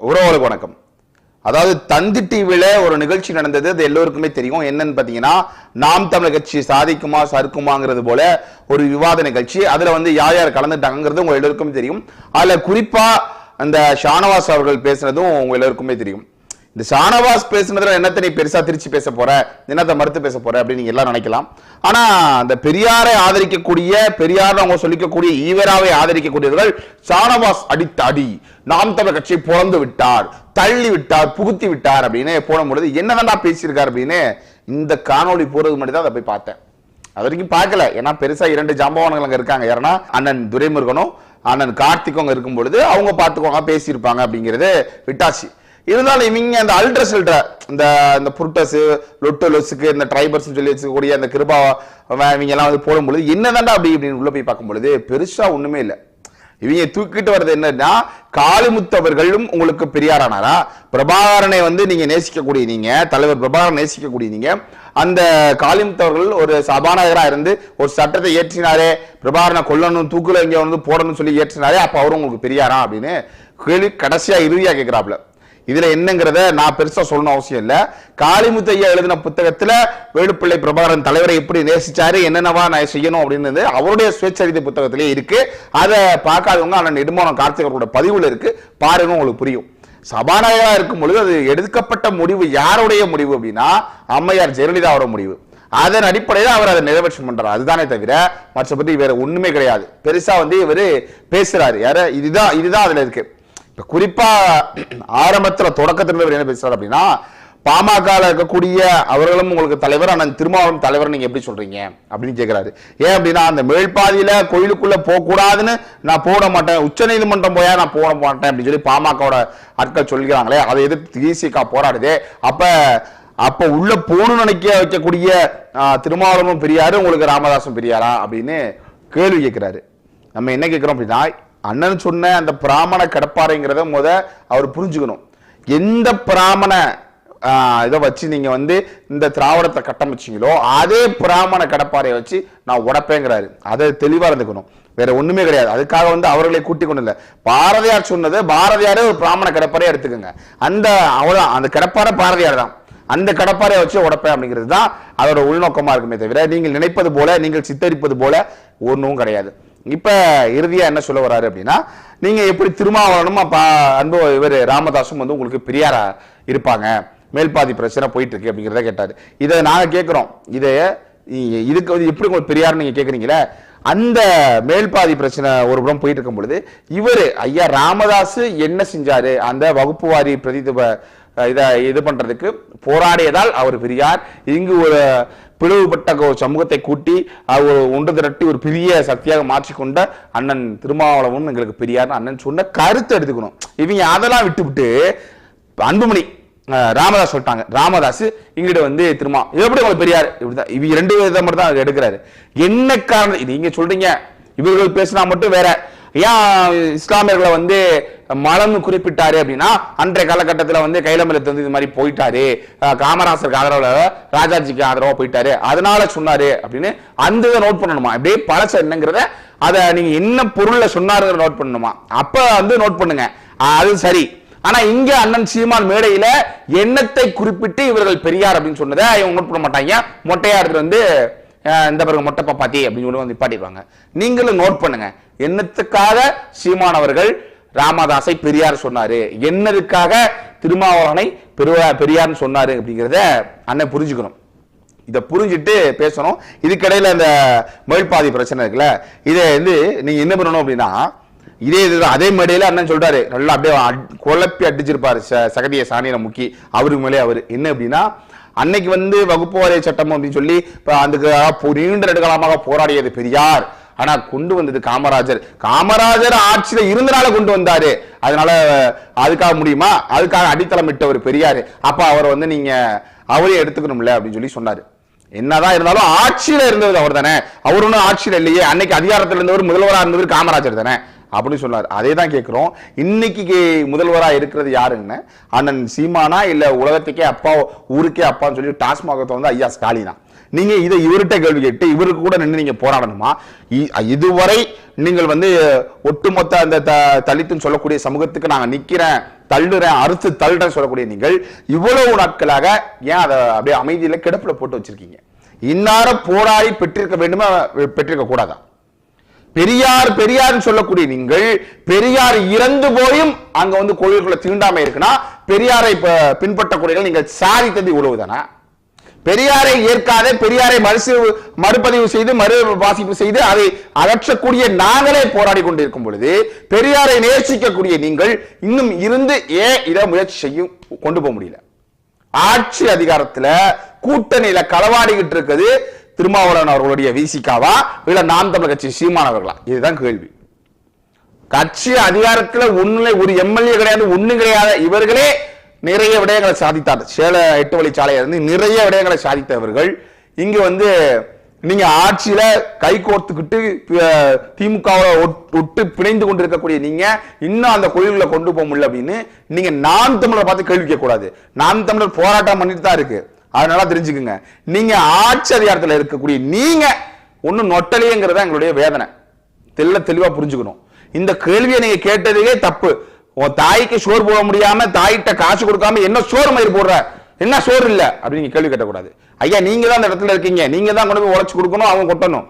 உறவுகளுக்கு வணக்கம். அதாவது தந்தி டிவியில ஒரு நிகழ்ச்சி நடந்தது அது எல்லோருக்குமே தெரியும். என்னன்னு பாத்தீங்கன்னா நாம் தமிழ் கட்சி சாதிக்குமா சறுக்குமாங்கிறது போல ஒரு விவாத நிகழ்ச்சி. அதுல வந்து யார் யார் கலந்துட்டாங்கிறது உங்க எல்லோருக்குமே தெரியும். அதுல குறிப்பா அந்த ஷானவாஸ் அவர்கள் பேசுனதும் உங்க எல்லோருக்குமே தெரியும். இந்த ஷானவாஸ் பேசுனதுல என்னத்தை நீ பெருசா திருச்சி பேச போற? என்னத்தை மறுத்து பேச போற அப்படின்னு நீங்க எல்லாம் நினைக்கலாம். ஆனா அந்த பெரியாரை ஆதரிக்கக்கூடிய பெரியார் அவங்க சொல்லிக்கக்கூடிய ஈவராவை ஆதரிக்கக்கூடியவர்கள் ஷானவாஸ் அடித்த அடி. நாம் தமிழ் கட்சியை பிறந்து விட்டார் தள்ளி விட்டார் புகுத்தி விட்டார் அப்படின்னு போடும்பொழுது என்னதான்டா பேசியிருக்கார் அப்படின்னு இந்த காணொளி போறது மட்டும் தான் அதை போய் பார்த்தேன். அது வரைக்கும் பார்க்கல. ஏன்னா பெருசா இரண்டு ஜாம்பவான்கள் அங்க இருக்காங்க. யாருன்னா அண்ணன் துரைமுருகனும் அண்ணன் கார்த்திக்கும் இருக்கும் பொழுது அவங்க பார்த்துக்கோங்க பேசியிருப்பாங்க அப்படிங்கிறது விட்டாச்சு. இருந்தாலும் இவங்க அந்த அல்ட்ரஸ் இந்த இந்த புருட்டஸ் லொட்டு லொஸுக்கு இந்த ட்ரைபர்ஸ் சொல்லி வச்சுக்கக்கூடிய அந்த கிருபா இவங்க எல்லாம் வந்து போடும்பொழுது என்னதான்டா அப்படி இப்படின்னு உள்ள போய் பார்க்கும்பொழுது பெருசா ஒண்ணுமே இல்லை. இவங்க தூக்கிட்டு வர்றது என்னன்னா காளிமுத்தவர்களும் உங்களுக்கு பெரியாரானாரா? பிரபாகரனை வந்து நீங்க நேசிக்கக்கூடிய நீங்க தலைவர் பிரபாகரன் நேசிக்கக்கூடிய நீங்க அந்த காளிமுத்தவர்கள் ஒரு சபாநாயகராக இருந்து ஒரு சட்டத்தை ஏற்றினாரே பிரபாகரனை கொல்லணும் தூக்குல இங்க வந்து போடணும்னு சொல்லி ஏற்றினாரே அப்ப அவரும் உங்களுக்கு பெரியாரா அப்படின்னு கேள்வி கடைசியா இறுதியா கேட்கிறாப்ல இதுல என்னங்கிறத நான் பெருசா சொல்லணும் அவசியம் இல்ல. காளிமுத்து ஐயா எழுதின புத்தகத்துல வேலுப்பிள்ளை பிரபாகரன் தலைவரை எப்படி நேசிச்சாரு என்னென்னவா நான் செய்யணும் அப்படின்னு அவருடைய சுயச்சரிதை புத்தகத்திலே இருக்கு. அதை பார்க்காதவங்க ஆனால் நெடுமானம் கார்த்திகரோட பதிவுல இருக்கு. பாருங்க உங்களுக்கு புரியும். சபாநாயகராக இருக்கும் பொழுது அது எடுக்கப்பட்ட முடிவு யாருடைய முடிவு அப்படின்னா அம்மையார் ஜெயலலிதாவோட முடிவு. அதன் அடிப்படையில் அவர் அதை நிறைவேற்றம் பண்றாரு. அதுதானே தவிர மற்றபடி வேற ஒண்ணுமே கிடையாது. பெருசா வந்து இவர் பேசுறாரு. யார? இதுதான் இதுதான் அதுல இருக்கு. இப்போ குறிப்பாக ஆரம்பத்தில் தொடக்கத்துல என்ன பேசுகிறார் அப்படின்னா பாமகவில் இருக்கக்கூடிய அவர்களும் உங்களுக்கு தலைவர் ஆனால் திருமாவளவன் தலைவர் நீங்கள் எப்படி சொல்கிறீங்க அப்படின்னு கேட்குறாரு ஏன் அப்படின்னா அந்த மேல்பாதியில் கோயிலுக்குள்ளே போகக்கூடாதுன்னு நான் போட மாட்டேன். உச்ச நீதிமன்றம் போயா நான் போட மாட்டேன் அப்படின்னு சொல்லி பாமகவோட ஆட்கள் சொல்கிறாங்களே அதை எதிர்த்து திசிக போராடுதே. அப்போ அப்போ உள்ள போகணும்னு நினைக்க வைக்கக்கூடிய திருமாவளமும் திருமாவளவனும் பெரியாரு உங்களுக்கு ராமதாசும் பெரியாரா அப்படின்னு கேள்வி கேட்குறாரு நம்ம என்ன கேட்குறோம் அப்படின்னா அண்ணன் சொன்ன அந்த பிராமண கடப்பாறைங்கிறத முத அவர் புரிஞ்சுக்கணும். எந்த பிராமண இதை வச்சு நீங்க வந்து இந்த திராவிடத்தை கட்டமைச்சீங்களோ அதே பிராமண கடப்பாறையை வச்சு நான் உடப்பேங்கிறாரு. அதை தெளிவா இருந்துக்கணும். வேற ஒண்ணுமே கிடையாது. அதுக்காக வந்து அவர்களை கூட்டிக் கொண்டு இல்லை. பாரதியார் சொன்னது பாரதியாரே ஒரு பிராமண கடப்பாறையை எடுத்துக்கோங்க. அந்த அவ்வளோதான் அந்த கடப்பாறை பாரதியார் தான். அந்த கடப்பாறையை வச்சு உடப்பேன் அப்படிங்கிறது தான் அதோட உள்நோக்கமா இருக்குமே தவிர நீங்கள் நினைப்பது போல நீங்கள் சித்தரிப்பது போல ஒன்றும் கிடையாது. இப்போ இறுதியாக என்ன சொல்ல வராரு அப்படின்னா நீங்கள் எப்படி திருமாவளனும் அப்போ அன்பு இவர் ராமதாஸும் வந்து உங்களுக்கு பெரியாரா இருப்பாங்க மேல்பாதி பிரச்சனை போயிட்டு இருக்கு அப்படிங்கிறத கேட்டாரு. இதை நாங்கள் கேட்குறோம் இதை இதுக்கு வந்து எப்படி உங்களுக்கு பெரியார் நீங்கள் கேட்குறீங்களே அந்த மேல்பாதி பிரச்சனை ஒரு புறம் போயிட்டு இருக்கும் பொழுது இவர் ஐயா ராமதாஸ் என்ன செஞ்சாரு? அந்த வகுப்பு வாரி இதை இது பண்ணுறதுக்கு போராடியதால் அவர் பெரியார். இங்கு ஒரு பிளவுபட்ட சமூகத்தை கூட்டி அவர் ஒன்று திரட்டி ஒரு பெரிய சக்தியாக மாற்றிக்கொண்ட அண்ணன் திருமாவளவன் எங்களுக்கு பெரியார். அண்ணன் சொன்ன கருத்தை எடுத்துக்கணும். இவங்க அதெல்லாம் விட்டுவிட்டு அன்புமணி ராமதாஸ் சொல்லிட்டாங்க. ராமதாஸ் இங்கிட்ட வந்து திருமா எப்படி உங்களுக்கு பெரியார்? இப்படிதான். இவங்க ரெண்டு விதம் மட்டும் தான் எடுக்கிறாரு. என்ன காரணம்? இது நீங்க சொல்றீங்க. இவர்கள் பேசினா மட்டும் வேற. ஏன் இஸ்லாமியர்களை வந்து மலம்னு குறிப்பிட்டாரு அப்படின்னா அன்றைய காலகட்டத்தில் வந்து கைலமலத்து வந்து இது மாதிரி போயிட்டாரு. காமராசருக்கு ஆதரவுல ராஜாஜிக்கு ஆதரவாக போயிட்டாரு. அதனால சொன்னாரு அப்படின்னு அந்த இதை நோட் பண்ணணுமா? அப்படியே பழச என்னங்கிறத அதை நீங்க என்ன பொருள்ல சொன்னாருங்கிற நோட் பண்ணணுமா? அப்ப வந்து நோட் பண்ணுங்க. அது சரி. ஆனா இங்க அண்ணன் சீமான் மேடையில எண்ணத்தை குறிப்பிட்டு இவர்கள் பெரியார் அப்படின்னு சொன்னதை இவங்க நோட் பண்ண மாட்டாங்க. மொட்டையார் வந்து இந்த பிறகு மொட்டை பாப்பாத்தி அப்படின்னு சொல்லி வந்து நிப்பாட்டிடுவாங்க. நீங்களும் நோட் பண்ணுங்க. என்னத்துக்காக சீமானவர்கள் ராமதாஸை பெரியார் சொன்னாரு? என்னதுக்காக திருமாவளவனை பெருவா பெரியார்னு சொன்னாரு அப்படிங்கிறத அண்ணன் புரிஞ்சுக்கணும். இதை புரிஞ்சுட்டு பேசணும். இதுக்கிடையில இந்த மேல்பாதி பிரச்சனை இருக்குல்ல இதை வந்து நீங்க என்ன பண்ணணும் அப்படின்னா இதே இது அதே மேடையில் அண்ணன் சொல்றாரு. நல்லா அப்படியே குழப்பி அடிச்சிருப்பாரு ச- சகதிய சாணியில முக்கி. அவருக்கு மேலே அவர். என்ன அப்படின்னா அன்னைக்கு வந்து வகுப்பு வாரிய சட்டம் அப்படின்னு சொல்லி அதுக்கு நீண்ட நெடுகாலமாக போராடியது பெரியார். ஆனா கொண்டு வந்தது காமராஜர். காமராஜர் ஆட்சியில இருந்தனால கொண்டு வந்தாரு. அதனால அதுக்காக முடியுமா? அதுக்காக அடித்தளம் இட்டவர் பெரியாரு. அப்ப அவரை வந்து நீங்க அவரே எடுத்துக்கணும்ல அப்படின்னு சொல்லி சொன்னாரு. என்னதான் இருந்தாலும் ஆட்சியில இருந்தவர் அவர் தானே அவர் ஒன்றும் ஆட்சியில இல்லையே. அன்னைக்கு அதிகாரத்தில் இருந்தவர் முதல்வராக இருந்தவர் காமராஜர் தானே. அப்படின்னு சொன்னார். அதே தான் கேட்குறோம் இன்னைக்கு முதல்வராக இருக்கிறது யாருன்னு? அண்ணன் சீமானா இல்லை உலகத்துக்கே அப்பா ஊருக்கே அப்பான்னு சொல்லி டாஸ்மாக வந்து ஐயா ஸ்டாலினா. நீங்கள் இதை இவர்கிட்ட கேள்வி கேட்டு இவருக்கு கூட நின்று நீங்கள் போராடணுமா? இ- இதுவரை நீங்கள் வந்து ஒட்டுமொத்த அந்த த- தலித்துன்னு சொல்லக்கூடிய சமூகத்துக்கு நாங்கள் நிற்கிறேன் தள்ளுறேன் அறுத்து தள்ளுறேன் சொல்லக்கூடிய நீங்கள் இவ்வளவு நாட்களாக ஏன் அதை அப்படியே அமைதியில் கிடப்பில் போட்டு வச்சிருக்கீங்க? இன்னார போராடி பெற்றிருக்க வேண்டுமா? பெற்றிருக்க கூடாதா? பெரியார் பெரியார் சொல்லக்கூடிய நீங்கள் பெரியார் இறந்து போயும் அங்க வந்து கோயிலுக்குள்ள தீண்டாமை இருக்குன்னா பெரியாரை பின்பற்றக்கூடிய பின்பற்றக்கூடியவர்கள் நீங்கள் சாதித்தது இவ்வளவுதானா பெரியாரை ஏற்காத பெரியாரை மறுசு மறுபதிவு செய்து மறு வாசிப்பு செய்து அதை அகற்றக்கூடிய நாங்களே போராடி கொண்டிருக்கும் பொழுது பெரியாரை நேசிக்கக்கூடிய நீங்கள் இன்னும் இருந்து ஏன் இதை முயற்சி செய்யும் கொண்டு போக முடியல. ஆட்சி அதிகாரத்துல கூட்டணியில களவாடிக்கிட்டு இருக்குது திருமாவளவன் அவர்களுடைய விசிகாவா இல்ல நாம் தமிழர் கட்சி சீமானவர்களா இதுதான் கேள்வி. கட்சி அதிகாரத்தில் ஒண்ணுல ஒரு எம்எல்ஏ கிடையாது ஒண்ணு கிடையாது. இவர்களே நிறைய விடயங்களை சாதித்தார். சேல எட்டு வழிச்சாலையில இருந்து நிறைய விடயங்களை சாதித்தவர்கள். இங்க வந்து நீங்க ஆட்சியில கை கோர்த்துக்கிட்டு திமுகவை ஒட்- ஒட்டு பிணைந்து கொண்டிருக்கக்கூடிய நீங்க இன்னும் அந்த கொள்கைகளை கொண்டு போக முடியல அப்படின்னு நீங்க நாம் தமிழரை பார்த்து கேள்வி கேட்கக்கூடாது. நாம் தமிழர் போராட்டம் பண்ணிட்டு தான் இருக்கு. அதனால தெரிஞ்சுக்குங்க. நீங்க ஆட்சி அதிகாரத்தில் இருக்கக்கூடிய நீங்க ஒன்னும் நொட்டலையேங்கிறத எங்களுடைய வேதனை. தெல்ல தெளிவா புரிஞ்சுக்கணும். இந்த கேள்வியை நீங்க கேட்டதே தப்பு. உன் தாய்க்கு சோறு போட முடியாம தாயிட்ட காசு கொடுக்காம என்ன சோறு மயிர் போடுற? என்ன சோறு இல்ல? அப்படின்னு கேள்வி கேட்டக்கூடாது. ஐயா நீங்க தான் அந்த இடத்துல இருக்கீங்க. நீங்க தான் கொண்டு போய் உழைச்சு கொடுக்கணும் அவங்க கொட்டணும்.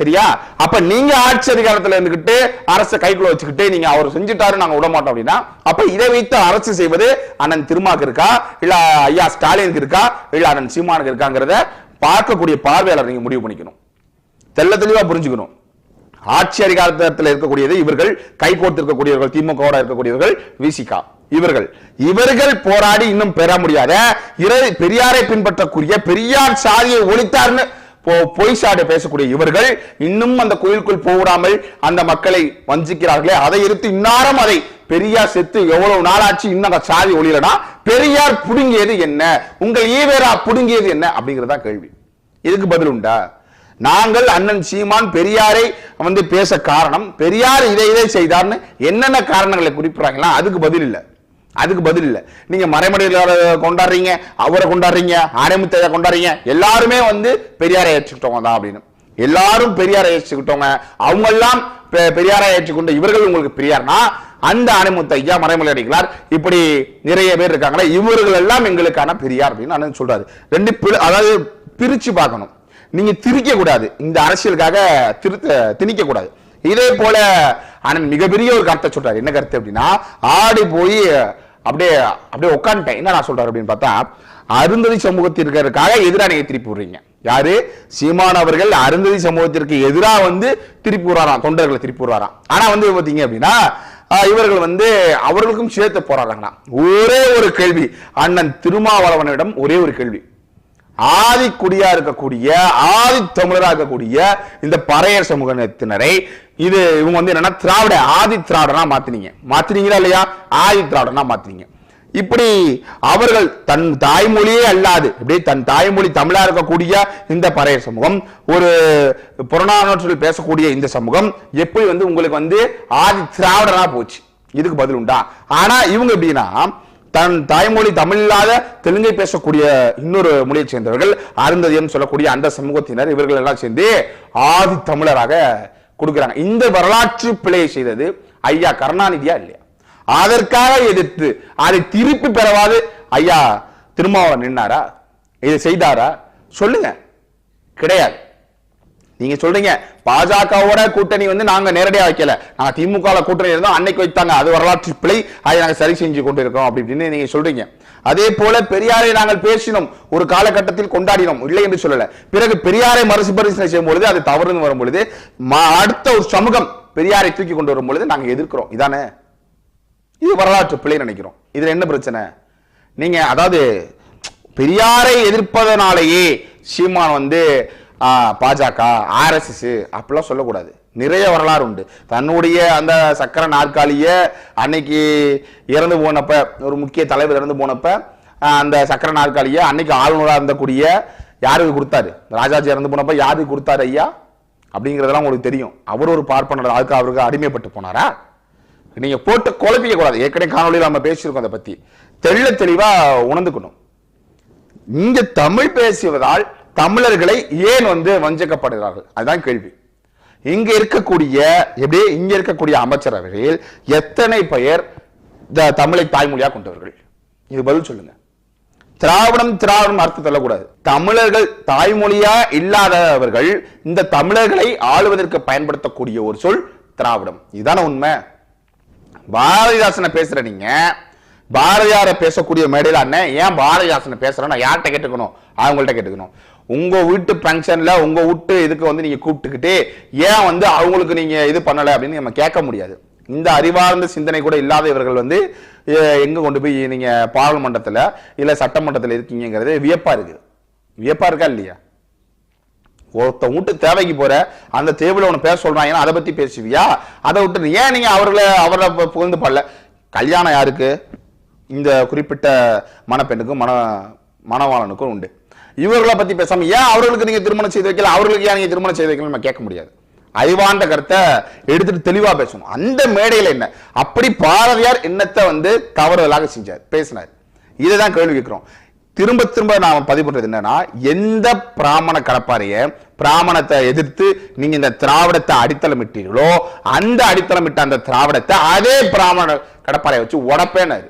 சரியா? அப்ப நீங்க ஆட்சி அதிகாரத்துல இருந்துகிட்டு அரசு கைக்குள்ள வச்சுக்கிட்டு நீங்க அவர் செஞ்சுட்டாரு நாங்க விட மாட்டோம் அப்படின்னா அப்ப இதை வைத்து அரசு செய்வது அண்ணன் திருமாக்கு இருக்கா? இல்ல ஐயா ஸ்டாலினுக்கு இருக்கா? இல்ல அண்ணன் சீமானுக்கு இருக்காங்கிறத பார்க்கக்கூடிய பார்வையாளர் நீங்க முடிவு பண்ணிக்கணும். தெள்ள தெளிவா புரிஞ்சுக்கணும். ஆட்சி அதிகாரத்தில் இருக்கக்கூடியது இவர்கள் கை கோர்த்திருக்கக்கூடியவர்கள் திமுக இருக்கக்கூடியவர்கள் விசிகா. இவர்கள். இவர்கள் போராடி இன்னும் பெற முடியாத பெரியாரை பின்பற்றக்கூடிய பெரியார் சாதியை ஒழித்தார்னு பொய் சாடு பேசக்கூடிய இவர்கள் இன்னும் அந்த கோயிலுக்குள் போகாமல் அந்த மக்களை வஞ்சிக்கிறார்களே. அதை எடுத்து இன்னாரம் அதை பெரியார் செத்து எவ்வளவு நாளாச்சு இன்னும் அந்த சாதி ஒளியலனா? பெரியார் புடுங்கியது என்ன? உங்கள் ஈவேரா புடுங்கியது என்ன? அப்படிங்கறதா கேள்வி. இதுக்கு பதில் உண்டா? நாங்கள் அண்ணன் சீமான் பெரியாரை வந்து பேச காரணம் பெரியார் இதை இதை செய்தார்னு என்னென்ன காரணங்களை குறிப்பிடுறாங்களா? அதுக்கு பதில் இல்லை. அதுக்கு பதில் இல்லை. நீங்க மறைமடையில கொண்டாடுறீங்க அவரை கொண்டாடுறீங்க ஆரம்பித்ததை கொண்டாடுறீங்க எல்லாருமே வந்து பெரியாரை ஏற்றுக்கிட்டவங்க தான் அப்படின்னு. எல்லாரும் பெரியாரை ஏற்றுக்கிட்டவங்க. அவங்க எல்லாம் பெ- பெரியாரை ஏற்றுக்கொண்ட இவர்கள் உங்களுக்கு பெரியார்னா அந்த அனுமத்த ஐயா மறைமலை அடிகளார் இப்படி நிறைய பேர் இருக்காங்களே இவர்கள் எல்லாம் எங்களுக்கான பெரியார் அப்படின்னு சொல்றாரு. ரெண்டு அதாவது பிரிச்சு பார்க்கணும். நீங்க திரிக்க கூடாது. இந்த அரசியலுக்காக திருத்த திணிக்க கூடாது. இதே போல அண்ணன் மிகப்பெரிய ஒரு கருத்தை சொல்றாரு. என்ன கருத்து அப்படின்னா ஆடி போய் அப்படியே அப்படியே உட்காந்துட்டேன் என்ன நான் சொல்றாரு அப்படின்னு பார்த்தா அருந்ததி சமூகத்திற்காக எதிராக நீங்க திருப்பி விடுறீங்க. யாரு? சீமான் அவர்கள் அருந்ததி சமூகத்திற்கு எதிராக வந்து திருப்பி விடுறாராம் தொண்டர்களை திருப்பி விடுறாராம். ஆனா வந்து பாத்தீங்க அப்படின்னா ஆஹ், இவர்கள் வந்து அவர்களுக்கும் சேர்த்து போறாங்கண்ணா ஒரே ஒரு கேள்வி அண்ணன் திருமாவளவனிடம் ஒரே ஒரு கேள்வி. ஆதிக்குடியா இருக்கக்கூடிய ஆதி தமிழராக இருக்கக்கூடிய இந்த பறையர் சமூகத்தினரை இது இவங்க வந்து என்னன்னா திராவிட ஆதி திராவிடனா மாத்தினீங்க. மாத்தினீங்களா இல்லையா? ஆதி திராவிடனா மாத்தினீங்க. இப்படி அவர்கள் தன் தாய்மொழியே அல்லாது இப்படி தன் தாய்மொழி தமிழா இருக்கக்கூடிய இந்த பறைய சமூகம் ஒரு புறநானூற்றில் பேசக்கூடிய இந்த சமூகம் எப்படி வந்து உங்களுக்கு வந்து ஆதி திராவிடனா போச்சு? இதுக்கு பதில் உண்டா? ஆனா இவங்க எப்படின்னா தன் தாய்மொழி தமிழ் இல்லாத தெலுங்கை பேசக்கூடிய இன்னொரு மொழியை சேர்ந்தவர்கள் அருந்ததியம் சொல்லக்கூடிய அந்த சமூகத்தினர் இவர்கள் எல்லாம் சேர்ந்து ஆதி தமிழராக கொடுக்கிறாங்க. இந்த வரலாற்று பிழையை செய்தது ஐயா கருணாநிதியா இல்லையா? அதற்காக எதிர்த்து அதை திருப்பி பெறவாது ஐயா திருமாவளவன் நின்னாரா? இதை செய்தாரா? சொல்லுங்க. கிடையாது. நீங்க சொல்றீங்க பாஜகவோட கூட்டணி வந்து நாங்க நேரடியா வைக்கல. நாங்க திமுக கூட்டணி இருந்தோம் அன்னைக்கு வைத்தாங்க. அது வரலாற்று பிழை. அதை நாங்க சரி செஞ்சு கொண்டு இருக்கோம் அப்படின்னு நீங்க சொல்றீங்க. அதே போல பெரியாரை நாங்கள் பேசினோம். ஒரு காலகட்டத்தில் கொண்டாடினோம். இல்லை என்று சொல்லல. பிறகு பெரியாரை மறுபரிசீலனை செய்யும் பொழுது அது தவறுன்னு வரும் பொழுது அடுத்த ஒரு சமூகம் பெரியாரை தூக்கி கொண்டு வரும் பொழுது நாங்க எதிர்க்கிறோம். இதானே? இது வரலாற்று பிழை நினைக்கிறோம். இதுல என்ன பிரச்சனை? நீங்க அதாவது பெரியாரை எதிர்ப்பதனாலேயே சீமான் வந்து பாஜக ஆர்எஸ்எஸ் அப்படிலாம் சொல்லக்கூடாது. நிறைய வரலாறு உண்டு. தன்னுடைய அந்த சக்கர நாற்காலிய அன்னைக்கு இறந்து போனப்ப ஒரு முக்கிய தலைவர் இறந்து போனப்ப அந்த சக்கர நாற்காலிய அன்னைக்கு ஆளுநராக இருந்தக்கூடிய யாருக்கு கொடுத்தாரு? ராஜாஜி இறந்து போனப்ப யாருக்கு கொடுத்தாரு ஐயா? அப்படிங்கிறதெல்லாம் உங்களுக்கு தெரியும். அவர் ஒரு பார்ப்பனர் அதுக்கு அவருக்கு அடிமைப்பட்டு போனாரா? நீங்க போட்டு குழப்பிக்க கூடாது. ஏற்கனவே காணொலியில் நம்ம பேசியிருக்கோம் அதை பத்தி. தெள்ள தெளிவா உணர்ந்துக்கணும். இங்க தமிழ் பேசுவதால் தமிழர்களை ஏன் வந்து வஞ்சிக்கப்படுகிறார்கள்? அதுதான் கேள்வி. இங்க இருக்கக்கூடிய எப்படி இங்க இருக்கக்கூடிய அமைச்சரவையில் எத்தனை பெயர் தமிழை தாய்மொழியா கொண்டவர்கள்? இது பதில் சொல்லுங்க. திராவிடம் திராவிடம் அர்த்தம் சொல்லக்கூடாது. தமிழர்கள் தாய்மொழியா இல்லாதவர்கள் இந்த தமிழர்களை ஆளுவதற்கு பயன்படுத்தக்கூடிய ஒரு சொல் திராவிடம். இதுதானே உண்மை? பாரதிதாசனை பேசுற நீங்க பாரதியாரை பேசக்கூடிய மேடையில் அண்ணன் ஏன் பாரதிதாசனை பேசுறேன் நான் யார்கிட்ட கேட்டுக்கணும்? அவங்கள்ட்ட கேட்டுக்கணும். உங்கள் வீட்டு ஃபங்க்ஷனில் உங்கள் வீட்டு இதுக்கு வந்து நீங்கள் கூப்பிட்டுக்கிட்டு ஏன் வந்து அவங்களுக்கு நீங்கள் இது பண்ணலை அப்படின்னு நம்ம கேட்க முடியாது. இந்த அறிவார்ந்த சிந்தனை கூட இல்லாத இவர்கள் வந்து எங்கே கொண்டு போய் நீங்கள் பாராளுமன்றத்தில் இல்லை சட்டமன்றத்தில் இருக்கீங்கிறது வியப்பாக இருக்குது வியப்பாக இருக்கா இல்லையா? ஒருத்த வீட்டு தேவைக்கு போற அந்த தேவையில் ஒன்று பேச சொல்றாங்கன்னா அதை பற்றி பேசுவியா? அதை விட்டு ஏன் நீங்கள் அவர்களை அவரை புகழ்ந்து பாடல? கல்யாணம் யாருக்கு? இந்த குறிப்பிட்ட மணப்பெண்ணுக்கும் மன மணவாளனுக்கும் உண்டு. இவர்களை பத்தி பேசாம ஏன் அவர்களுக்கு நீங்க திருமணம் செய்து வைக்கல? அவர்களுக்கு ஏன் நீங்க திருமணம் செய்து வைக்கல நம்ம கேட்க முடியாது. அறிவாண்ட கருத்தை எடுத்துட்டு தெளிவா பேசணும். அந்த மேடையில என்ன? அப்படி பாரதியார் என்னத்தை வந்து தவறுதலாக செஞ்சார். பேசினார். இதுதான் கேள்வி கேட்கிறோம். திரும்ப திரும்ப நாம பதிவு பண்றது என்னன்னா எந்த பிராமண கடப்பாரிய பிராமணத்தை எதிர்த்து நீங்க இந்த திராவிடத்தை அடித்தளமிட்டீர்களோ அந்த அடித்தளமிட்ட அந்த திராவிடத்தை அதே பிராமண கடப்பாறையை வச்சு உடப்பேனாரு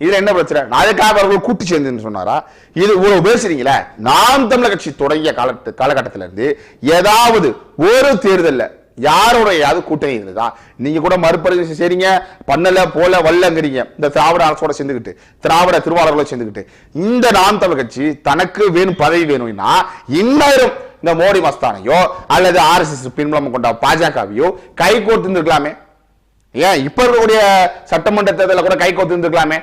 இதுல என்ன பிரச்சனை? நான் அவர்கள் கூட்டு சேர்ந்து சொன்னாரா? இது இவ்வளவு பேசுறீங்களே? நாம் தமிழர் கட்சி தொடங்கிய காலத்து காலகட்டத்தில இருந்து ஏதாவது ஒரு தேர்தல்ல யாரோடையாவது கூட்டணி இருந்ததா? நீங்க கூட மறுபரிசீலனை செய்றீங்க பண்ணல போல வல்லங்கிறீங்க இந்த திராவிட அரசோட சேர்ந்துக்கிட்டு திராவிட திருவாளர்களோட சேர்ந்துக்கிட்டு இந்த நாம் தமிழ் கட்சி தனக்கு வேணும் பதவி வேணும்னா இன்னும் இந்த மோடி மஸ்தானையோ அல்லது ஆர்எஸ்எஸ் பின்புலம் கொண்ட பாஜகவையோ கை கோர்த்து இருந்திருக்கலாமே ஏன்? இப்ப இருக்கக்கூடிய சட்டமன்ற தேர்தலில் கூட கை கோர்த்து இருந்திருக்கலாமே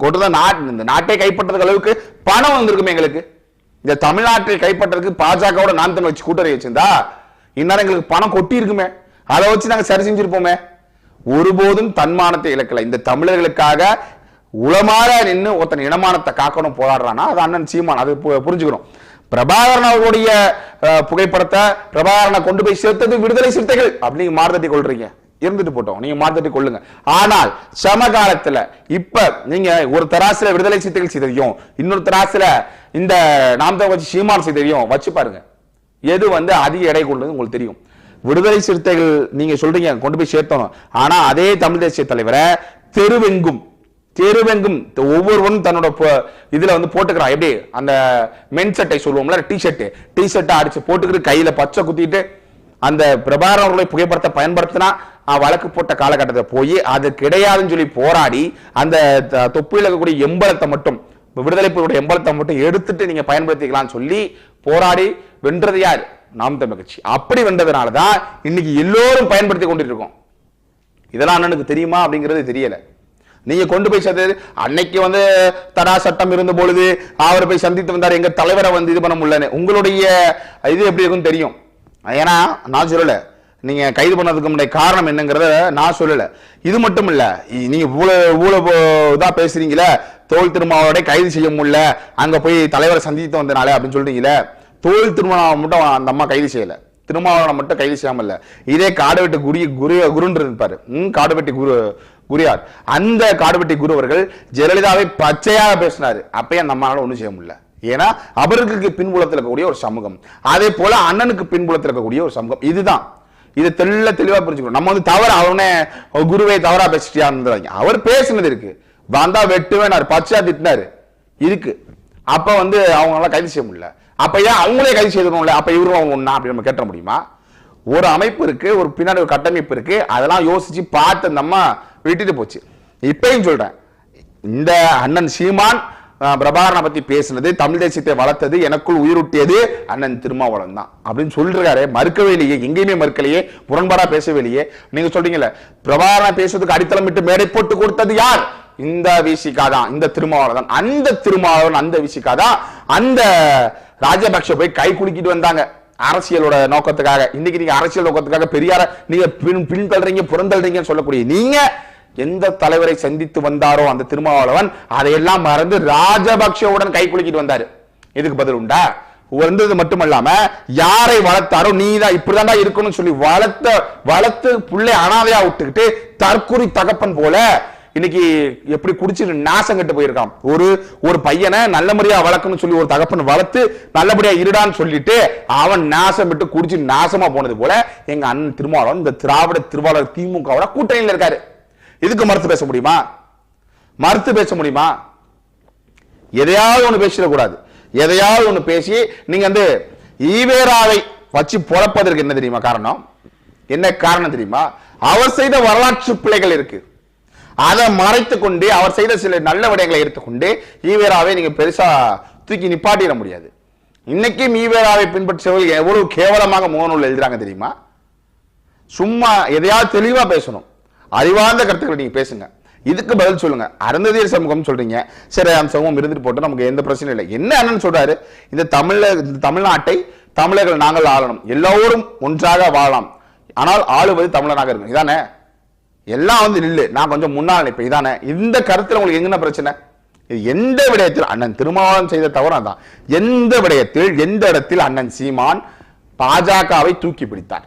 கொட்டுதான் நாட் இந்த நாட்டை கைப்பற்றதுக்கு அளவுக்கு பணம் வந்திருக்குமே எங்களுக்கு. இந்த தமிழ்நாட்டை கைப்பற்றதுக்கு பாஜகவோட நான் தமிழ் வச்சு கூட்டணி வச்சிருந்தா இந்நேரம் எங்களுக்கு பணம் கொட்டி இருக்குமே அதை வச்சு நாங்கள் சரி செஞ்சிருப்போமே. ஒருபோதும் தன்மானத்தை இழக்கல. இந்த தமிழர்களுக்காக உளமாற நின்று ஒருத்தன் இனமானத்தை காக்கணும் போராடுறானா அது அண்ணன் சீமான் அது பு- புரிஞ்சுக்கிறோம் பிரபாகரன் அவர்களுடைய புகைப்படத்தை பிரபாகரனை கொண்டு போய் சேர்த்தது விடுதலை சிறுத்தைகள் அப்படிங்க மாறுதட்டி கொள்றீங்க. இருந்துட்டு போட்டோம். நீங்க மாத்திட்டு கொள்ளுங்க. ஆனால் சமகாலத்துல இப்ப நீங்க ஒரு தராசுல விடுதலை சிறுத்தைகள் செய்ததையும் இன்னொரு தராசுல இந்த நாம் தான் வச்சு சீமான் செய்ததையும் வச்சு பாருங்க. எது வந்து அதிக எடை கொண்டது உங்களுக்கு தெரியும். விடுதலை சிறுத்தைகள் நீங்க சொல்றீங்க கொண்டு போய் சேர்த்தணும். ஆனா அதே தமிழ் தேசிய தலைவரை தெருவெங்கும் தெருவெங்கும் ஒவ்வொருவரும் ஒவ்வொருவனும் தன்னோட இதுல வந்து போட்டுக்கிறான். எப்படி? அந்த மென் சட்டை சொல்லுவோம்ல டி ஷர்ட் டி ஷர்ட்டை அடிச்சு போட்டுக்கிட்டு கையில பச்சை குத்திட்டு அந்த பிரபாகரன் அவர்களை புகைப்படத்தை பயன்படுத்தினா வழக்கு போட்ட காலகட்டத்தில் போய் அது கிடையாதுன்னு சொல்லி போராடி அந்த த- தொப்பியில் இருக்கக்கூடிய எம்பலத்தை மட்டும் விடுதலை புலிகளுடைய எம்பலத்தை மட்டும் எடுத்துட்டு நீங்க பயன்படுத்திக்கலாம்னு சொல்லி போராடி வென்றது யார்? நாம் தமிழ் கட்சி. அப்படி வென்றதுனால தான் இன்னைக்கு எல்லோரும் பயன்படுத்தி கொண்டிருக்கோம். இதெல்லாம் அண்ணனுக்கு தெரியுமா அப்படிங்கிறது தெரியல. நீங்க கொண்டு போய் சேர்த்தது அன்னைக்கு வந்து தடா சட்டம் இருந்த பொழுது அவர் போய் சந்தித்து வந்தார் எங்க தலைவரை வந்து இது பண்ண முடியலன்னு. உங்களுடைய இது எப்படி இருக்குன்னு தெரியும். ஏன்னா நான் சொல்லலை. நீங்கள் கைது பண்ணதுக்கு முன்னாடி காரணம் என்னங்கிறத நான் சொல்லலை. இது மட்டும் இல்லை நீங்கள் இவ்வளோ இவ்வளோ இதாக பேசுகிறீங்களே தோல் திருமாவோட கைது செய்ய முடியல அங்கே போய் தலைவரை சந்தித்து வந்தனாலே அப்படின்னு சொல்கிறீங்களே தோல் திருமாவை மட்டும் அந்த அம்மா கைது செய்யலை. திருமாவளவனை மட்டும் கைது செய்யாமல் இல்லை. இதே காடுவெட்டி குரு குரு குருன்னு இருப்பார். ம் காடுவெட்டி குரு குரியார். அந்த காடுவெட்டி குரு அவர்கள் ஜெயலலிதாவை பச்சையாக பேசினாரு. அப்பயே அந்த அம்மாவால் ஒன்றும் செய்ய முடியல. ஏன்னா அவர்களுக்கு பின்புலத்தில் இருக்கக்கூடிய ஒரு சமூகம். அதே போல அண்ணனுக்கு பின்புலத்தில் இருக்கக்கூடிய ஒரு சமூகம். இதுதான். இதை தெள்ள தெளிவா புரிஞ்சுக்கணும். நம்ம வந்து தவறு அவனே குருவை தவறா பேசிட்டியான்னு அவர் பேசினது இருக்கு. வந்தா வெட்டுவேனாரு பச்சா திட்டினாரு. இருக்கு. அப்ப வந்து அவங்களால கைது செய்ய முடியல. அப்ப ஏன் அவங்களே கைது செய்யணும்ல அப்ப இவரும் அவங்க ஒண்ணா அப்படி நம்ம கேட்ட முடியுமா? ஒரு அமைப்பு இருக்கு ஒரு பின்னாடி ஒரு கட்டமைப்பு இருக்கு. அதெல்லாம் யோசிச்சு பார்த்து நம்ம அம்மா விட்டுட்டு போச்சு. இப்பயும் சொல்றேன். இந்த அண்ணன் சீமான் பிரபாகரனை பத்தி பேசினது தமிழ் தேசியத்தை வளர்த்தது எனக்குள் உயிரூட்டியது அண்ணன் திருமாவளவன் தான் அப்படின்னு சொல்றாரு மறுக்கவே இல்லையே எங்கேயுமே மறுக்கலையே முரண்பாடா பேசவே இல்லையே. நீங்க சொல்றீங்கல்ல பிரபாகரனை பேசுறதுக்கு அடித்தளமிட்டு மேடை போட்டு கொடுத்தது யார்? இந்த விசிகா தான் இந்த திருமாவளவன் தான். அந்த திருமாவளவன் அந்த விசிகா தான். அந்த ராஜபக்ஷ போய் கை குலுக்கிட்டு வந்தாங்க அரசியலோட நோக்கத்துக்காக. இன்னைக்கு நீங்க அரசியல் நோக்கத்துக்காக பெரியார நீங்க பின் பின்தள்றீங்க புறந்தள்றீங்கன்னு சொல்லக்கூடிய நீங்க எந்த தலைவரை சந்தித்து வந்தாரோ அந்த திருமாவளவன் அதையெல்லாம் மறந்து ராஜபக்ஷவுடன் கை குலுக்கிட்டு வந்தாரு. இதுக்கு பதில் உண்டா? வந்தது மட்டுமல்லாம யாரை வளர்த்தாரோ நீ தான் இப்படிதான்டா இருக்கணும்னு சொல்லி வளர்த்த வளர்த்து புள்ளை அனாதையா விட்டுக்கிட்டு தற்குறி தகப்பன் போல இன்னைக்கு எப்படி குடிச்சிட்டு நாசம் கட்டு போயிருக்கான். ஒரு ஒரு பையனை நல்ல முறையா வளர்க்கணும்னு சொல்லி ஒரு தகப்பன் வளர்த்து நல்லபடியா இருடான்னு சொல்லிட்டு அவன் நாசம் விட்டு குடிச்சு நாசமா போனது போல எங்க அண்ணன் திருமாவளவன் இந்த திராவிட திருவாளர் திமுகவோட கூட்டணியில் இருக்காரு. இதுக்கு மறுத்து பேச முடியுமா? மறுத்து பேச முடியுமா? எதையாவது ஒன்று பேசிடக்கூடாது எதையாவது ஒன்று பேசி நீங்கள் வந்து ஈவேராவை வச்சு பொழப்பதற்கு என்ன தெரியுமா காரணம்? என்ன காரணம் தெரியுமா? அவர் செய்த வரலாற்று பிழைகள் இருக்கு. அதை மறைத்து கொண்டு அவர் செய்த சில நல்ல விடயங்களை எடுத்துக்கொண்டு ஈவேராவை நீங்க பெருசா தூக்கி நிப்பாட்டிட முடியாது. இன்னைக்கும் ஈவேராவை பின்பற்றவர்கள் எவ்வளவு கேவலமாக முகநூல் எழுதுறாங்க தெரியுமா? சும்மா எதையாவது தெளிவா பேசணும். அறிவார்ந்த கருத்துக்களை நீங்க பேசுங்க. இதுக்கு பதில் சொல்லுங்க. அருந்ததியர் சமூகம் சொல்றீங்க. சரி அம்சமும் சமூகம் இருந்துட்டு போட்டு நமக்கு எந்த பிரச்சனையும் இல்லை. என்ன அண்ணன் சொல்றாரு? இந்த தமிழ இந்த தமிழ்நாட்டை தமிழர்கள் நாங்கள் ஆளணும். எல்லோரும் ஒன்றாக வாழலாம். ஆனால் ஆளுவது தமிழனாக இருக்கும் இதானே? எல்லாம் வந்து நில்லு. நான் கொஞ்சம் முன்னால் நிற்பேன். இதானே? இந்த கருத்துல உங்களுக்கு எங்கன பிரச்சனை? இது எந்த விடயத்தில் அண்ணன் திருமாவளவன் செய்த தவறு தான் எந்த விடயத்தில் எந்த இடத்தில் அண்ணன் சீமான் பாஜகவை தூக்கி பிடித்தார்?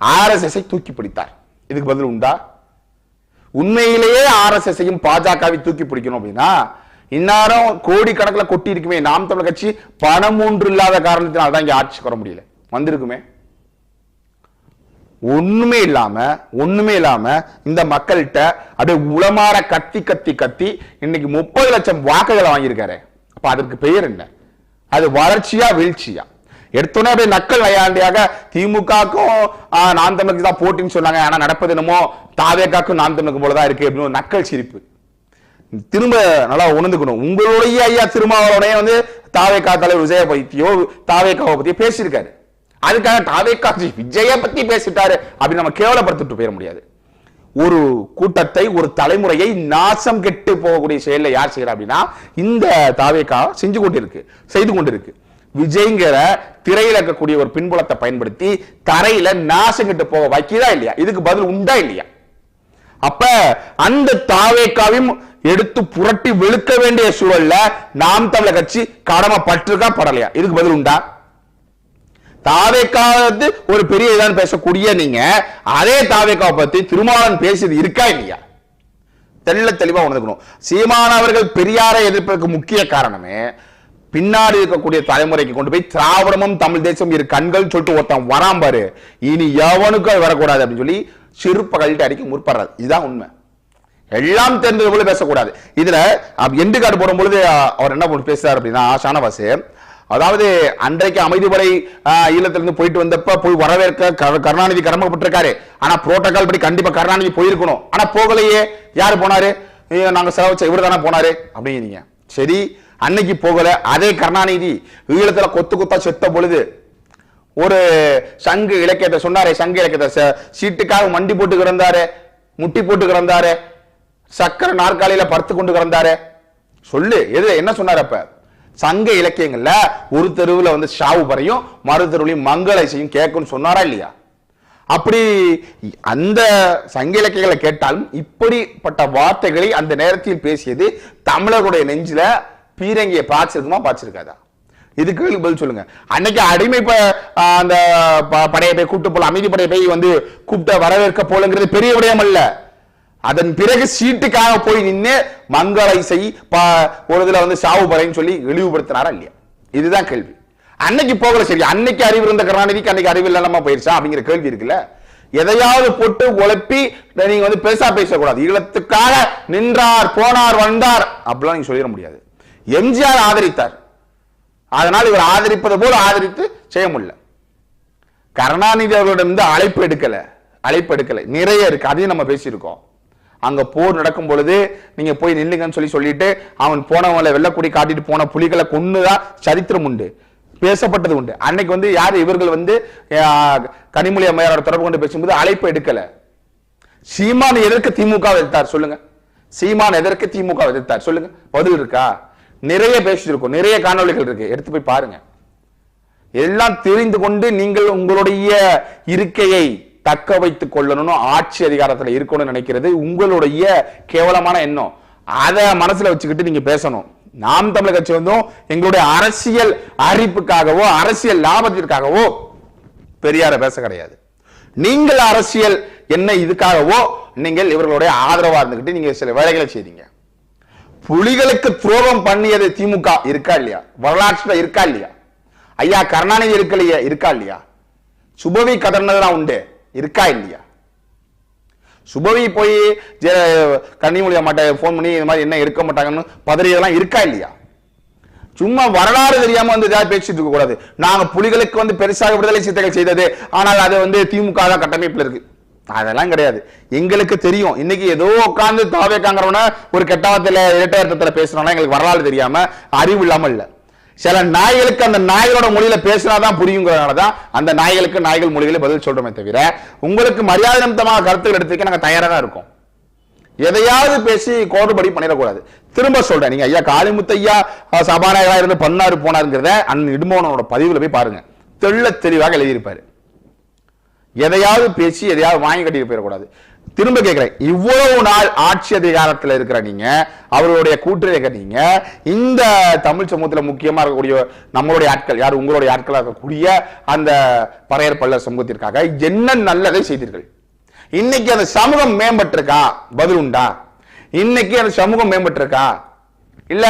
ஆர்எஸ்எஸ்ஐ தூக்கி பிடித்தார். இதுக்கு பதில் உண்டா? உண்மையிலேயே ஆர்எஸ்எஸையும் பாஜகவை தூக்கி பிடிக்கணும் அப்படின்னா இந்நேரம் கோடிக்கணக்கில் கொட்டி இருக்குமே நாம் தமிழ் கட்சி பணம் ஒன்று இல்லாத காரணத்தினால தான் இங்கே ஆட்சி வர முடியல. வந்திருக்குமே? ஒண்ணுமே இல்லாம ஒண்ணுமே இல்லாம இந்த மக்கள்கிட்ட அப்படியே உளமாற கத்தி கத்தி கத்தி இன்னைக்கு முப்பது லட்சம் வாக்குகளை வாங்கியிருக்காரு. அப்ப அதற்கு பெயர் என்ன? அது வளர்ச்சியா வீழ்ச்சியா? எடுத்தோடனே அப்படியே நக்கல் நையாண்டியாக திமுகக்கும் நாம் தமிழுக்கு தான் போட்டின்னு சொன்னாங்க. ஆனால் நடப்பது என்னமோ தாவேக்காக்கும் நாம் தமிழுக்கு போலதான் இருக்கு அப்படின்னு ஒரு நக்கல் சிரிப்பு. திரும்ப நல்லா உணர்ந்துக்கணும். உங்களுடைய ஐயா திருமாவளவனே வந்து தாவேக்கா தலைவர் விஜய பத்தியோ தாவேக்காவை பத்தியோ பேசியிருக்காரு. அதுக்காக தாவேக்கா விஜய பத்தி பேசிட்டாரு அப்படின்னு நம்ம கேவலப்படுத்திட்டு போயிட முடியாது. ஒரு கூட்டத்தை ஒரு தலைமுறையை நாசம் கெட்டு போகக்கூடிய செயலை யார் செய்யறா அப்படின்னா இந்த தாவேக்கா செஞ்சு கொண்டிருக்கு செய்து கொண்டிருக்கு. விஜய்ங்கிற திரையில இருக்கக்கூடிய ஒரு பின்புலத்தை பயன்படுத்தி தரையில நாசங்கிட்டு போக வைக்கிறதா இல்லையா? இதுக்கு பதில் உண்டா இல்லையா? அப்ப அந்த தாவேக்காவையும் எடுத்து புரட்டி வெளுக்க வேண்டிய சூழல்ல நாம் தமிழர் கட்சி கடமைப்பட்டிருக்கா படலையா? இதுக்கு பதில் உண்டா? தாவேக்காவது ஒரு பெரிய இதான் பேசக்கூடிய நீங்க அதே தாவேக்காவை பத்தி திருமாவளவன் பேசியது இருக்கா இல்லையா? தெள்ள தெளிவா உணர்ந்துக்கணும். சீமான அவர்கள் பெரியாரை எதிர்ப்பதற்கு முக்கிய காரணமே பின்னாடி இருக்கக்கூடிய தலைமுறைக்கு கொண்டு போய் திராவிடமும் தமிழ் தேசம் இரு கண்கள் சொல்லிட்டு ஒருத்தன் வரான் பாரு. இனி எவனுக்கும் அது வரக்கூடாது அப்படின்னு சொல்லி சிறுப்ப கழட்டி அடிக்க முற்படுறது இதுதான் உண்மை. எல்லாம் தெரிஞ்சது போல பேசக்கூடாது. இதுல எண்டு கார்டு போடும் பொழுது அவர் என்ன பண்ணி பேசுறாரு அப்படின்னா ஷானவாஸ் அதாவது அன்றைக்கு அமைதிப்படை ஈழத்திலிருந்து போயிட்டு வந்தப்ப போய் வரவேற்க கருணாநிதி கடமைப்பட்டிருக்காரு. ஆனா புரோட்டோகால் படி கண்டிப்பா கருணாநிதி போயிருக்கணும். ஆனா போகலையே. யாரு போனாரு? நாங்க செலவச்ச இவர் தானே போனாரு. அப்படிங்கிறீங்க. சரி அன்னைக்கு போகல. அதே கருணாநிதி ஈழத்துல கொத்து கொத்தா செத்த பொழுது ஒரு சங்கு இலக்கியத்தை சொன்னாரே சங்கு இலக்கியத்தை. ச- சீட்டுக்காக மண்டி போட்டு கிடந்தாரு முட்டி போட்டு கிடந்தாரு சக்கர நாற்காலியில படுத்து கொண்டு கிடந்தாரு. சொல்லு எது என்ன சொன்னார் அப்ப? சங்க இலக்கியங்கள்ல ஒரு தெருவில் வந்து ஷாவு பறையும் மறு தெருவிலையும் மங்கள இசையும் கேட்கும்னு சொன்னாரா இல்லையா? அப்படி அந்த சங்க இலக்கியங்களை கேட்டாலும் இப்படிப்பட்ட வார்த்தைகளை அந்த நேரத்தில் பேசியது தமிழருடைய நெஞ்சில பீரங்கியை பாய்ச்சிருக்குமா பாய்ச்சிருக்காதா? இதுக்கு கேள்வி பதில் சொல்லுங்க. அன்னைக்கு அடிமை அந்த ப- படையை போய் கூப்பிட்டு போல அமைதி படையை போய் வந்து கூப்பிட்ட வரவேற்க போலங்கிறது பெரிய விடயம் அல்ல. அதன் பிறகு சீட்டுக்காக போய் நின்று மங்கள இசை ப- ஒரு இதுல வந்து சாவு பறைன்னு சொல்லி இழிவுபடுத்தினாரா இல்லையா? இதுதான் கேள்வி. அன்னைக்கு போகல சரி. அன்னைக்கு அறிவு இருந்த கருணாநிதிக்கு அன்னைக்கு அறிவு இல்லாம போயிருச்சா அப்படிங்கிற கேள்வி இருக்குல்ல? எதையாவது போட்டு உழப்பி நீங்க வந்து பெருசா பேசக்கூடாது. ஈழத்துக்காக நின்றார் போனார் வந்தார் அப்படிலாம் நீங்க சொல்லிட முடியாது. எம்ஜிஆர் ஆதரித்தார். அதனால் இவர் ஆதரிப்பது போல ஆதரித்து செய்ய முடியல. கருணாநிதி அவர்களிடம் இருந்து அழைப்பு எடுக்கல. அழைப்பு எடுக்கலை. நிறைய இருக்கு. அதையும் நம்ம பேசியிருக்கோம். அங்க போர் நடக்கும் பொழுது நீங்க போய் நில்லுங்கன்னு சொல்லி சொல்லிட்டு அவன் போனவங்களை வெள்ளக்குடி காட்டிட்டு போன புலிகளை கொன்னுதான் சரித்திரம் உண்டு. பேசப்பட்டது உண்டு. அன்னைக்கு வந்து யார் இவர்கள் வந்து கனிமொழி அம்மையாரோட தொடர்பு கொண்டு பேசும்போது அழைப்பு எடுக்கல. சீமான் எதற்கு திமுக எதிர்த்தார் சொல்லுங்க. சீமான் எதற்கு திமுக எதிர்த்தார் சொல்லுங்க. பதில் இருக்கா? நிறைய பேசியிருக்கோம் நிறைய காணொளிகள் இருக்கு. எடுத்து போய் பாருங்க. எல்லாம் தெரிந்து கொண்டு நீங்கள் உங்களுடைய இருக்கையை தக்க வைத்துக் கொள்ளணும்னு ஆட்சி அதிகாரத்தில் இருக்கணும்னு நினைக்கிறது உங்களுடைய கேவலமான எண்ணம். அதை மனசுல வச்சுக்கிட்டு நீங்க பேசணும். நாம் தமிழக கட்சி வந்தும் எங்களுடைய அரசியல் அறிப்புக்காகவோ அரசியல் லாபத்திற்காகவோ பெரியார பேச கிடையாது. நீங்கள் அரசியல் என்ன இதுக்காகவோ நீங்கள் இவர்களுடைய ஆதரவா இருந்துகிட்டு நீங்க சில வேலைகளை செய்தீங்க. புலிகளுக்கு துரோகம் பண்ணியது திமுக இருக்கா இல்லையா? வரலாற்றுல இருக்கா இல்லையா? ஐயா கருணாநிதி இருக்கலையா இருக்கா இல்லையா? சுபவி கதர்னதெல்லாம் உண்டு இருக்கா இல்லையா? சுபவி போய் கன்னிமொழி அம்மாட்ட ஃபோன் பண்ணி இந்த மாதிரி என்ன இருக்க மாட்டாங்கன்னு பதறியதெல்லாம் இருக்கா இல்லையா? சும்மா வரலாறு தெரியாம வந்து ஏதாவது பேசிட்டு இருக்க கூடாது நாங்க புலிகளுக்கு வந்து பெருசாக விடுதலை சிறுத்தைகள் செய்தது ஆனால் அது வந்து திமுக தான் கட்டமைப்புல இருக்கு. அதெல்லாம் கிடையாது. எங்களுக்கு தெரியும். இன்னைக்கு ஏதோ உட்கார்ந்து தாவேக்காங்கிறவன ஒரு கெட்டவத்தில் இரட்டையர்த்தத்தில் பேசுறோம்னா எங்களுக்கு வரலாறு தெரியாம அறிவு இல்லாமல் இல்லை. சில நாய்களுக்கு அந்த நாய்களோட மொழியில பேசினாதான் புரியுங்கிறதுனால தான் அந்த நாய்களுக்கு நாய்கள் மொழிகளை பதில் சொல்றோமே தவிர உங்களுக்கு மரியாதை நிமித்தமாக கருத்துக்கள் எடுத்துக்க நாங்க தயாரா தான் இருக்கோம். எதையாவது பேசி கோடுபடி பண்ணிடக்கூடாது. திரும்ப சொல்றேன். நீங்க ஐயா காளிமுத்தையா சபாநாயகராக இருந்து பண்ணாரு போனாருங்கிறத அண்ணன் இடுமோனோட பதிவுல போய் பாருங்க. தெள்ள தெளிவாக எழுதியிருப்பாரு. எதையாவது பேசி எதையாவது வாங்கி கட்டிட்டு போயிடக்கூடாது. திரும்ப கேட்கிறேன் இவ்வளவு நாள் ஆட்சி அதிகாரத்தில் இருக்கிற நீங்க அவர்களுடைய கூட்டணி கட்டீங்க இந்த தமிழ் சமூகத்தில் முக்கியமா இருக்கக்கூடிய நம்மளுடைய ஆட்கள் யார் உங்களுடைய ஆட்களாக இருக்கக்கூடிய அந்த பறையர் பள்ள சமூகத்திற்காக என்ன நல்லதை செய்தீர்கள்? இன்னைக்கு அந்த சமூகம் மேம்பட்டிருக்கா? பதில் உண்டா? இன்னைக்கு அந்த சமூகம் மேம்பட்டிருக்கா? இல்ல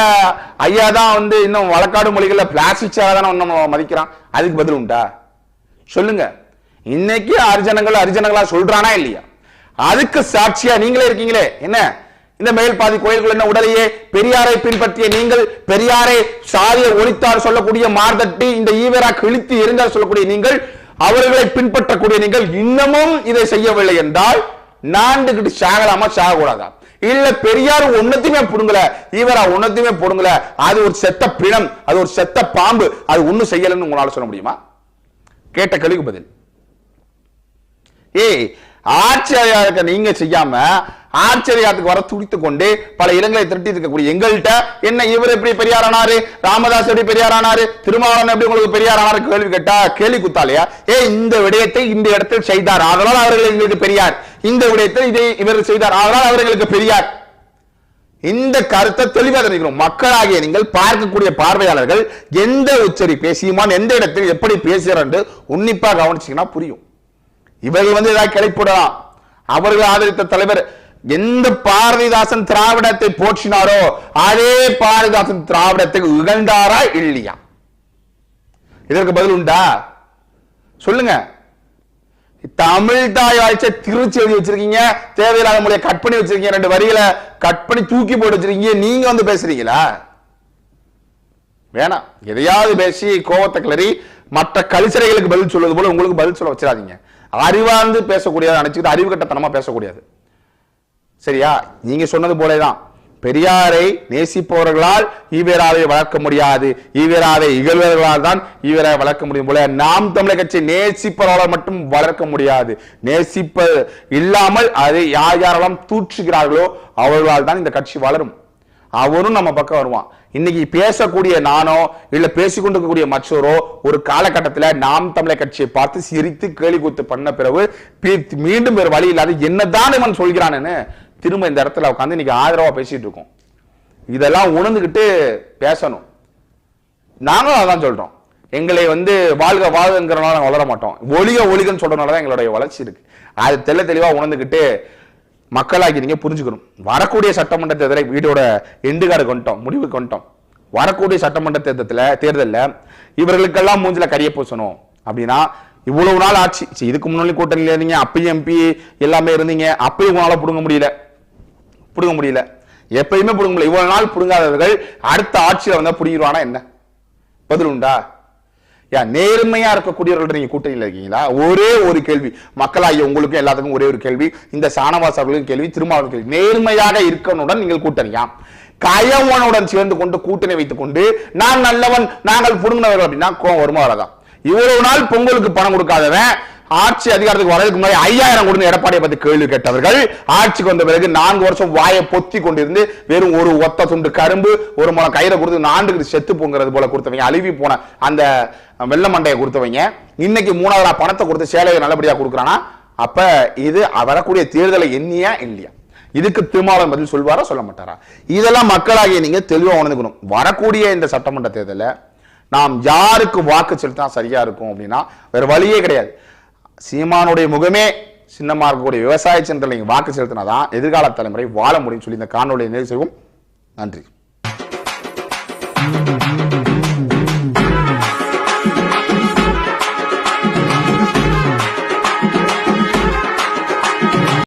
ஐயா தான் வந்து இன்னும் வழக்காடு மொழிகள்ல பிளாஸ்டிக் தானே இன்னும் மதிக்கிறான்? அதுக்கு பதில் உண்டா? சொல்லுங்க. இன்னைக்கு அரிஜனங்கள் அரிஜனங்களா சொல்றானா இல்லையா? அதுக்கு சாட்சியா நீங்களே இருக்கீங்களே. என்ன? இந்த மேல் பாதி கோயில்கள் என்ன உடலையே? பெரியாரை பின்பற்றிய நீங்கள் பெரியாரை சாதியை ஒழித்தார் சொல்லக்கூடிய மார்தட்டி இந்த ஈவரா கிழித்து எரிந்தார் சொல்லக்கூடிய நீங்கள் அவர்களை பின்பற்றக்கூடிய நீங்கள் இன்னமும் இதை செய்யவில்லை என்றால் நாண்டுகிட்டு சாகலாமா சாகக்கூடாதா? இல்ல பெரியார் ஒன்னத்தையுமே புடுங்கல ஈவரா ஒன்னத்தையுமே புடுங்கல. அது ஒரு செத்த பிணம் அது ஒரு செத்த பாம்பு அது ஒண்ணும் செய்யலன்னு உங்களால சொல்ல முடியுமா? கேட்ட கழிவு பதில். ஏய் ஆட்சியாளருக்கு நீங்க செய்யாம ஆச்சரியத்துக்கு வர துடித்து கொண்டு பல இடங்களை திரட்டி இருக்கக்கூடிய எங்கள்கிட்ட என்ன இவர் எப்படி பெரியாரானாரு? ராமதாஸ் எப்படி பெரியாரானாரு? திருமாவளவன் எப்படி உங்களுக்கு பெரியாரானாரு? கேள்வி கேட்டா கேள்வி குத்தாலையா? ஏ இந்த விடயத்தை இந்த இடத்தில் செய்தார். அதனால் அவர்கள் எங்களுக்கு பெரியார். இந்த விடயத்தை இதை இவர் செய்தார். அதனால் அவர்களுக்கு பெரியார். இந்த கருத்தை தெளிவாக தெரிவிக்கிறோம் மக்களாகிய நீங்கள் பார்க்கக்கூடிய பார்வையாளர்கள் எந்த உச்சரி பேசியுமான் எந்த இடத்தில் எப்படி பேசுகிறார் என்று உன்னிப்பா கவனிச்சீங்கன்னா புரியும். இவர்கள் வந்து ஏதாவது கிளைப்படலாம். அவர்கள் ஆதரித்த தலைவர் எந்த பாரதிதாசன் திராவிடத்தை போற்றினாரோ அதே பாரதிதாசன் திராவிடத்தை இகழ்ந்தாரா இல்லையா? இதற்கு பதில் உண்டா? சொல்லுங்க. தமிழ் தாய் வாழ்ச்ச திருச்சி எழுதி வச்சிருக்கீங்க தேவையில்லாத மொழியை கட் பண்ணி வச்சிருக்கீங்க ரெண்டு வரிகளை கட் பண்ணி தூக்கி போட்டு வச்சிருக்கீங்க நீங்க வந்து பேசுறீங்களா? வேணாம். எதையாவது பேசி கோவத்தை கிளறி மற்ற கலிசரைகளுக்கு பதில் சொல்வது போல உங்களுக்கு பதில் சொல்ல வச்சிடாதீங்க. அறிவார்ந்து பேசக்கூடியதை நினச்சிக்கிட்டு அறிவு கட்டத்தனமா பேசக்கூடியது. சரியா? நீங்க சொன்னது போலதான். பெரியாரை நேசிப்பவர்களால் ஈவேராவை வளர்க்க முடியாது. ஈவேராவை இகழ்வர்களால் தான் ஈவேராவை வளர்க்க முடியும் போல நாம் தமிழர் கட்சி நேசிப்பவர்களால் மட்டும் வளர்க்க முடியாது. நேசிப்ப இல்லாமல் அதை யார் யாரெல்லாம் தூற்றுகிறார்களோ அவர்களால் தான் இந்த கட்சி வளரும். அவரும் நம்ம பக்கம் வருவான். இன்னைக்கு பேசக்கூடிய நானோ இல்ல பேசிக்கொண்டிருக்கக்கூடிய மற்றவரோ ஒரு காலகட்டத்துல நாம் தமிழர் கட்சியை பார்த்து சிரித்து கேலி கூத்து பண்ண பிறகு மீண்டும் வேறு வழி இல்லாத என்னதான் இவன் சொல்கிறான்னு திரும்ப இந்த இடத்துல உட்காந்து இன்னைக்கு ஆதரவா பேசிட்டு இருக்கோம். இதெல்லாம் உணர்ந்துகிட்டு பேசணும். நாங்களும் அதான் சொல்றோம். எங்களை வந்து வாழ்க வாழ்கிறனால நாங்கள் வளர மாட்டோம். ஒளிக ஒளிகன்னு சொல்றதுனால தான் எங்களுடைய வளர்ச்சி இருக்கு. அது தெள்ள தெளிவாக உணர்ந்துக்கிட்டு மக்களாகி நீங்கள் புரிஞ்சுக்கணும். வரக்கூடிய சட்டமன்ற தேர்தலை வீடோட எண்டுகாடு கொண்டோம் முடிவுக்கு கொண்டோம். வரக்கூடிய சட்டமன்ற தேர்தலில் தேர்தலில் இவர்களுக்கெல்லாம் மூஞ்சில் கரிய பூசணும். அப்படின்னா இவ்வளவு நாள் ஆட்சி இதுக்கு முன்னாடி கூட்டணியில் இருந்தீங்க அப்பயும் எம்பி எல்லாமே இருந்தீங்க அப்பயும் உங்களால் பிடுங்க முடியல. பிடுங்க முடியல. எப்பயுமே பிடுங்க முடியல. இவ்வளவு நாள் பிடுங்காதவர்கள் அடுத்த ஆட்சியில் வந்தால் புடிங்கிடுவானா என்ன? பதில் உண்டா? யா நேர்மையா இருக்கக்கூடியவர்கள் நீங்க கூட்டணியில் இருக்கீங்களா? ஒரே ஒரு கேள்வி. மக்களாகிய உங்களுக்கும் எல்லாத்துக்கும் ஒரே ஒரு கேள்வி. இந்த சானவாஸ் அவர்களுக்கும் கேள்வி திருமாவளவன் கேள்வி. நேர்மையாக இருக்கனுடன் நீங்கள் கூட்டணியா? கயவனுடன் சேர்ந்து கொண்டு கூட்டணி வைத்துக் கொண்டு நான் நல்லவன் நாங்கள் புடுங்கினவர்கள் அப்படின்னா கோவம் வருமா வரதான் இவ்வளவு நாள் பொங்கலுக்கு பணம் கொடுக்காதவன் ஆட்சி அதிகாரத்துக்கு வரதுக்கு முன்னாடி ஐயாயிரம் கொடுத்து எடப்பாடியை பத்தி கேள்வி கேட்டவர்கள். ஆட்சிக்கு வந்த பிறகு நான்கு வருஷம் வாயை பொத்தி கொண்டிருந்து வெறும் ஒரு ஒத்த துண்டு கரும்பு ஒரு முளை கயிறை கொடுத்து நாண்டுக்கு செத்து போங்கிறது போல கொடுத்தவங்க அழுவி போன அந்த வெள்ள மண்டையை கொடுத்தவங்க. இன்னைக்கு மூணாவதா பணத்தை கொடுத்து சேலையை நல்லபடியா கொடுக்குறானா? அப்ப இது வரக்கூடிய தேர்தலை எண்ணியா இல்லையா? இதுக்கு திருமாவளவன் பதில் சொல்வாரா சொல்ல மாட்டாரா? இதெல்லாம் மக்களாகிய நீங்க தெளிவா உணர்ந்துக்கணும். வரக்கூடிய இந்த சட்டமன்ற தேர்தலில் நாம் யாருக்கு வாக்கு செலுத்தினா சரியா இருக்கும் அப்படின்னா வேற வழியே கிடையாது. சீமானுடைய முகமே சின்னமாக இருக்கக்கூடிய விவசாய சென்றல் நீங்கள் வாக்கு செலுத்தினாதான் எதிர்கால தலைமுறை வாழ முடியும் சொல்லி இந்த காணொலியை நிறைவு செய்வோம். நன்றி.